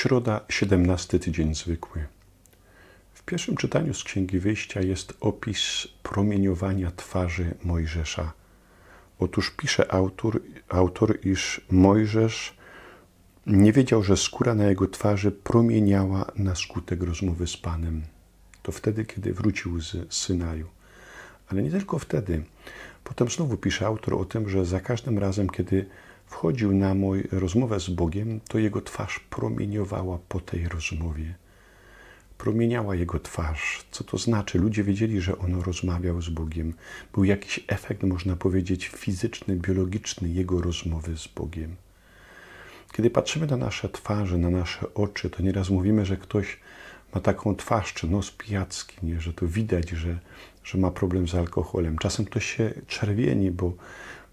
Środa, 17 tydzień zwykły. W pierwszym czytaniu z Księgi Wyjścia jest opis promieniowania twarzy Mojżesza. Otóż pisze autor, autor, iż Mojżesz nie wiedział, że skóra na jego twarzy promieniała na skutek rozmowy z Panem. To wtedy, kiedy wrócił z Synaju. Ale nie tylko wtedy. Potem znowu pisze autor o tym, że za każdym razem, kiedy wchodził na moją rozmowę z Bogiem, to jego twarz promieniowała po tej rozmowie. Promieniała jego twarz. Co to znaczy? Ludzie wiedzieli, że on rozmawiał z Bogiem. Był jakiś efekt, można powiedzieć, fizyczny, biologiczny jego rozmowy z Bogiem. Kiedy patrzymy na nasze twarze, na nasze oczy, to nieraz mówimy, że ktoś ma taką twarz czy nos pijacki, nie? że to widać, że, że ma problem z alkoholem. Czasem ktoś się czerwieni, bo,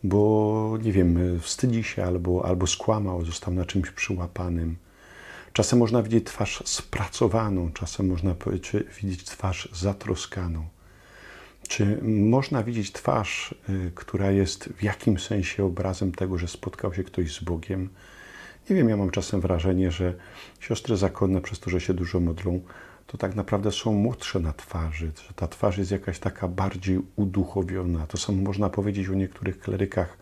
bo nie wiem, wstydzi się albo, albo skłamał, został na czymś przyłapanym. Czasem można widzieć twarz spracowaną, czasem można widzieć twarz zatroskaną. Czy można widzieć twarz, y, która jest w jakimś sensie obrazem tego, że spotkał się ktoś z Bogiem? Nie wiem, ja mam czasem wrażenie, że siostry zakonne, przez to, że się dużo modlą, to tak naprawdę są młodsze na twarzy, że ta twarz jest jakaś taka bardziej uduchowiona. To samo można powiedzieć o niektórych klerykach,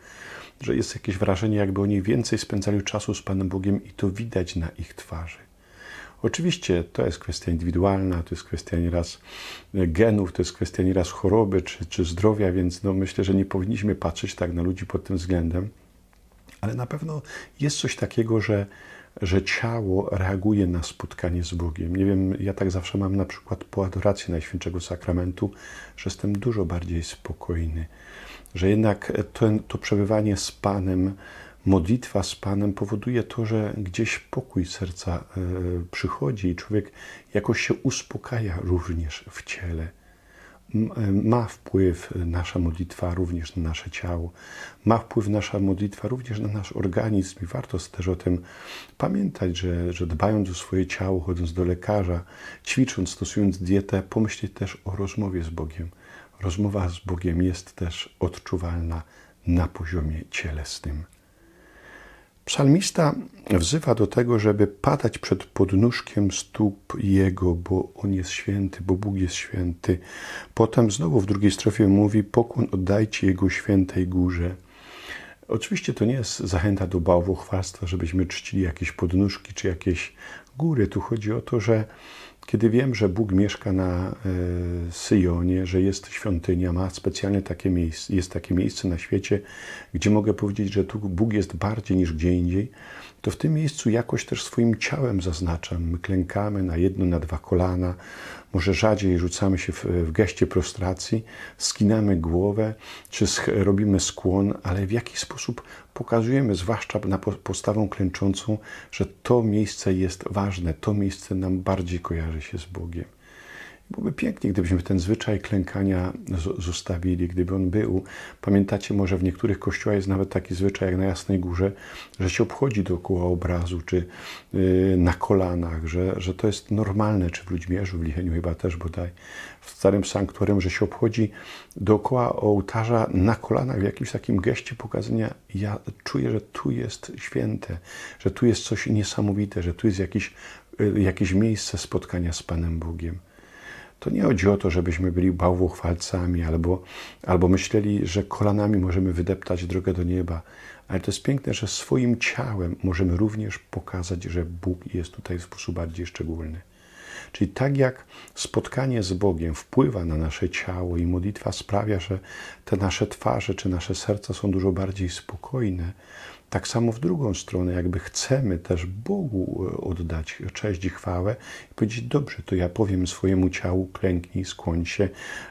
że jest jakieś wrażenie, jakby oni więcej spędzali czasu z Panem Bogiem i to widać na ich twarzy. Oczywiście to jest kwestia indywidualna, to jest kwestia nieraz genów, to jest kwestia nieraz choroby czy, czy zdrowia, więc no myślę, że nie powinniśmy patrzeć tak na ludzi pod tym względem, ale na pewno jest coś takiego, że że ciało reaguje na spotkanie z Bogiem. Nie wiem, ja tak zawsze mam na przykład po adoracji Najświętszego Sakramentu, że jestem dużo bardziej spokojny, że jednak to, to przebywanie z Panem, modlitwa z Panem powoduje to, że gdzieś pokój serca y, przychodzi i człowiek jakoś się uspokaja również w ciele ma wpływ nasza modlitwa również na nasze ciało, ma wpływ nasza modlitwa również na nasz organizm i warto też o tym pamiętać, że, że dbając o swoje ciało, chodząc do lekarza, ćwicząc, stosując dietę, pomyśleć też o rozmowie z Bogiem. Rozmowa z Bogiem jest też odczuwalna na poziomie cielesnym. Psalmista wzywa do tego, żeby padać przed podnóżkiem stóp Jego, bo On jest święty, bo Bóg jest święty. Potem znowu w drugiej strofie mówi: Pokłon oddajcie Jego świętej górze. Oczywiście to nie jest zachęta do bałwochwalstwa, żebyśmy czcili jakieś podnóżki czy jakieś góry. Tu chodzi o to, że kiedy wiem, że Bóg mieszka na e, Syjonie, że jest świątynia, ma specjalnie takie miejsce, jest takie miejsce na świecie, gdzie mogę powiedzieć, że tu Bóg jest bardziej niż gdzie indziej, to w tym miejscu jakoś też swoim ciałem zaznaczam. My klękamy na jedno, na dwa kolana, może rzadziej rzucamy się w, w geście prostracji, skinamy głowę, czy robimy skłon, ale w jaki sposób pokazujemy, zwłaszcza na postawą klęczącą, że to miejsce jest ważne, to miejsce nam bardziej kojarzy się z Bogiem. Byłoby pięknie, gdybyśmy ten zwyczaj klękania zostawili, gdyby on był. Pamiętacie, może w niektórych kościołach jest nawet taki zwyczaj jak na Jasnej Górze, że się obchodzi dookoła obrazu, czy yy, na kolanach, że, że to jest normalne, czy w Ludźmierzu, w Licheniu chyba też bodaj, w Starym Sanktuarium, że się obchodzi dookoła ołtarza na kolanach w jakimś takim geście pokazania, ja czuję, że tu jest święte, że tu jest coś niesamowite, że tu jest jakiś, yy, jakieś miejsce spotkania z Panem Bogiem. To nie chodzi o to, żebyśmy byli bałwochwalcami albo, albo myśleli, że kolanami możemy wydeptać drogę do nieba, ale to jest piękne, że swoim ciałem możemy również pokazać, że Bóg jest tutaj w sposób bardziej szczególny. Czyli tak jak spotkanie z Bogiem wpływa na nasze ciało i modlitwa sprawia, że te nasze twarze czy nasze serca są dużo bardziej spokojne, tak samo w drugą stronę, jakby chcemy też Bogu e, oddać cześć i chwałę i powiedzieć, dobrze, to ja powiem swojemu ciału, klęknij, skłoń się,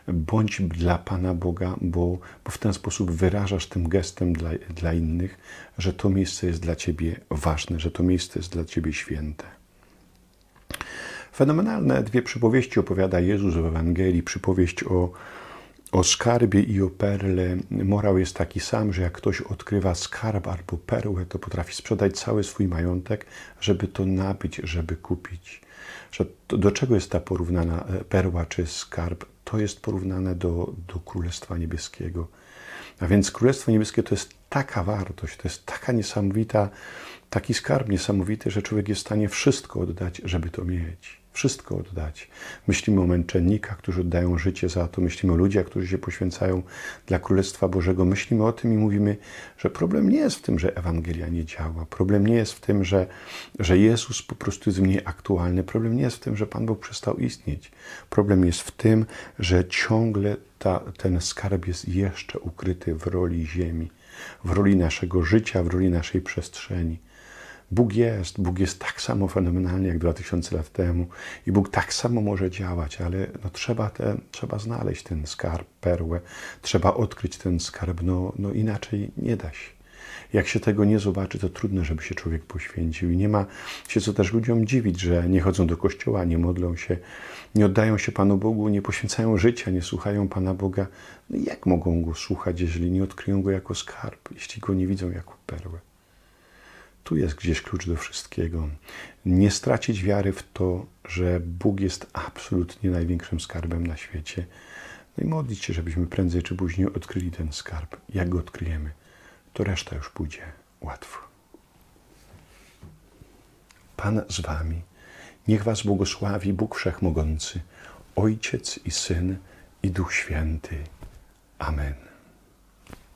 bądź dla Pana Boga, bo, bo w ten sposób wyrażasz tym gestem dla, dla innych, że to miejsce jest dla Ciebie ważne, że to miejsce jest dla Ciebie święte. Fenomenalne dwie przypowieści opowiada Jezus w Ewangelii. Przypowieść o o skarbie i o perle morał jest taki sam, że jak ktoś odkrywa skarb albo perłę, to potrafi sprzedać cały swój majątek, żeby to nabyć, żeby kupić. Do czego jest ta porównana e, perła czy skarb? To jest porównane do, do Królestwa Niebieskiego. A więc Królestwo Niebieskie to jest taka wartość, to jest taka niesamowita taki skarb niesamowity, że człowiek jest w stanie wszystko oddać, żeby to mieć. Wszystko oddać. Myślimy o męczennikach, którzy oddają życie za to. Myślimy o ludziach, którzy się poświęcają dla Królestwa Bożego. Myślimy o tym i mówimy, że problem nie jest w tym, że Ewangelia nie działa. Problem nie jest w tym, że, że Jezus po prostu jest mniej aktualny. Problem nie jest w tym, że Pan Bóg przestał istnieć. Problem jest w tym, że ciągle ta, ten skarb jest jeszcze ukryty w roli ziemi, w roli naszego życia, w roli naszej przestrzeni. Bóg jest, Bóg jest tak samo fenomenalny jak 2000 lat temu i Bóg tak samo może działać, ale no trzeba, te, trzeba znaleźć ten skarb, perłę, trzeba odkryć ten skarb, no, no inaczej nie da się. Jak się tego nie zobaczy, to trudno, żeby się człowiek poświęcił. I nie ma się co też ludziom dziwić, że nie chodzą do kościoła, nie modlą się, nie oddają się Panu Bogu, nie poświęcają życia, nie słuchają Pana Boga. No jak mogą Go słuchać, jeżeli nie odkryją Go jako skarb, jeśli Go nie widzą jako perłę? Tu jest gdzieś klucz do wszystkiego. Nie stracić wiary w to, że Bóg jest absolutnie największym skarbem na świecie. No i modlić się, żebyśmy prędzej czy później odkryli ten skarb. Jak go odkryjemy, to reszta już pójdzie łatwo. Pan z wami. Niech was błogosławi Bóg Wszechmogący, Ojciec i Syn i Duch Święty. Amen.